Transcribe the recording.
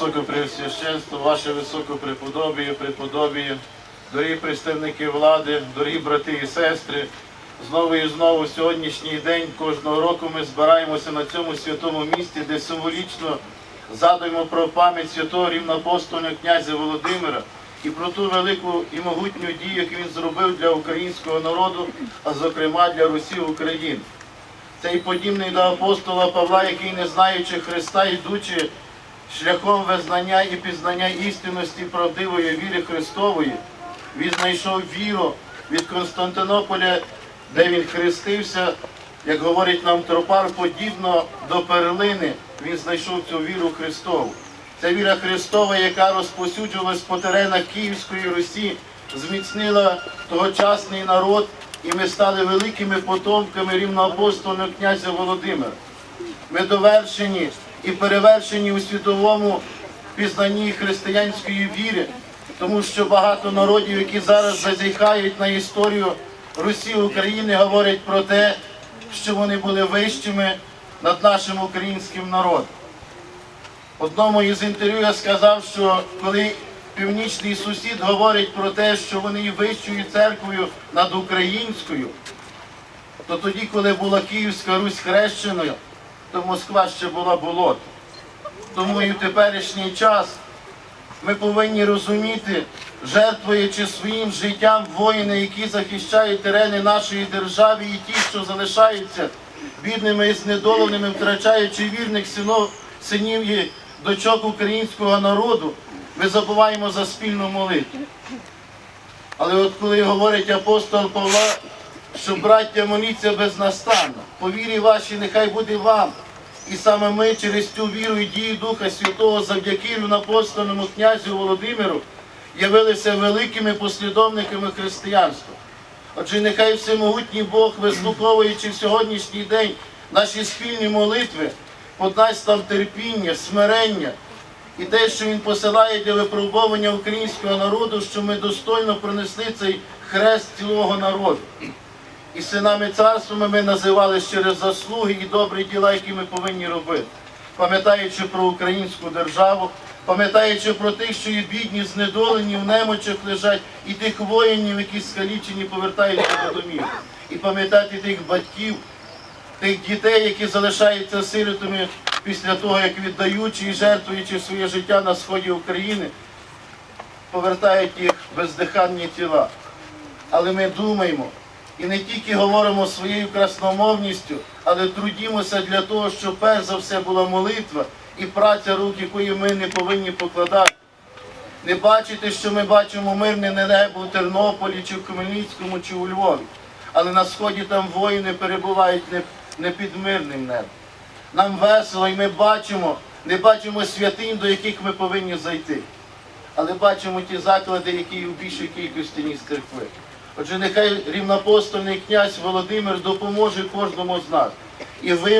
Високопреосвященство, ваше високопреподобіє, преподобіє, дорогі представники влади, дорогі брати і сестри. Знову і знову сьогоднішній день кожного року ми збираємося на цьому святому місці, де символічно згадуємо про пам'ять святого рівноапостольного князя Володимира і про ту велику і могутню дію, яку він зробив для українського народу, а зокрема для Русі України. Цей подібний до апостола Павла, який, не знаючи Христа, йдучи шляхом визнання і пізнання істинності правдивої віри Христової, він знайшов віру від Константинополя, де він хрестився, як говорить нам Тропар, подібно до перлини, він знайшов цю віру Христову. Ця віра Христова, яка розповсюджувалась по теренах Київської Русі, зміцнила тогочасний народ, і ми стали великими потомками рівноапостольного князя Володимира. Ми довершені і перевершені у світовому пізнанні християнської віри, тому що багато народів, які зараз зазіхають на історію Русі України, говорять про те, що вони були вищими над нашим українським народом. Одному із інтерв'ю я сказав, що коли північний сусід говорить про те, що вони є вищою церквою над українською, то тоді, коли була Київська Русь хрещеною, то Москва ще була болото. Тому і в теперішній час ми повинні розуміти, жертвуючи своїм життям воїни, які захищають терени нашої держави, і ті, що залишаються бідними і знедоленими, втрачаючи вірних синов, синів і дочок українського народу, ми забуваємо за спільну молитву. Але от коли говорить апостол Павла, що браття моліться безнастанно, по вірі вашій нехай буде вам. І саме ми через цю віру і дію Духа Святого завдяки апостольному князю Володимиру явилися великими послідовниками християнства. Отже, нехай всемогутній Бог, вислуховуючи в сьогоднішній день наші спільні молитви, подасть нам терпіння, смирення і те, що Він посилає для випробування українського народу, що ми достойно пронесли цей хрест цілого народу. І синами царства ми називали через заслуги і добрі діла, які ми повинні робити, пам'ятаючи про українську державу, пам'ятаючи про тих, що є бідні, знедолені, в немочах лежать, і тих воїнів, які скалічені повертаються до домів, і пам'ятати тих батьків, тих дітей, які залишаються сиротами після того, як віддаючи і жертвуючи своє життя на сході України, повертають їх бездиханні тіла. Але ми думаємо і не тільки говоримо своєю красномовністю, але трудімося для того, щоб перш за все була молитва і праця рук, якої ми не повинні покладати. Не бачити, що ми бачимо мирне небо у Тернополі, чи в Хмельницькому, чи у Львові. Але на сході там воїни перебувають не, під мирним небом. Нам весело, і ми бачимо, не бачимо святинь, до яких ми повинні зайти. Але бачимо ті заклади, які в більшій кількості ніж церкви. Отже, нехай рівнопостольний князь Володимир допоможе кожному з нас. І ви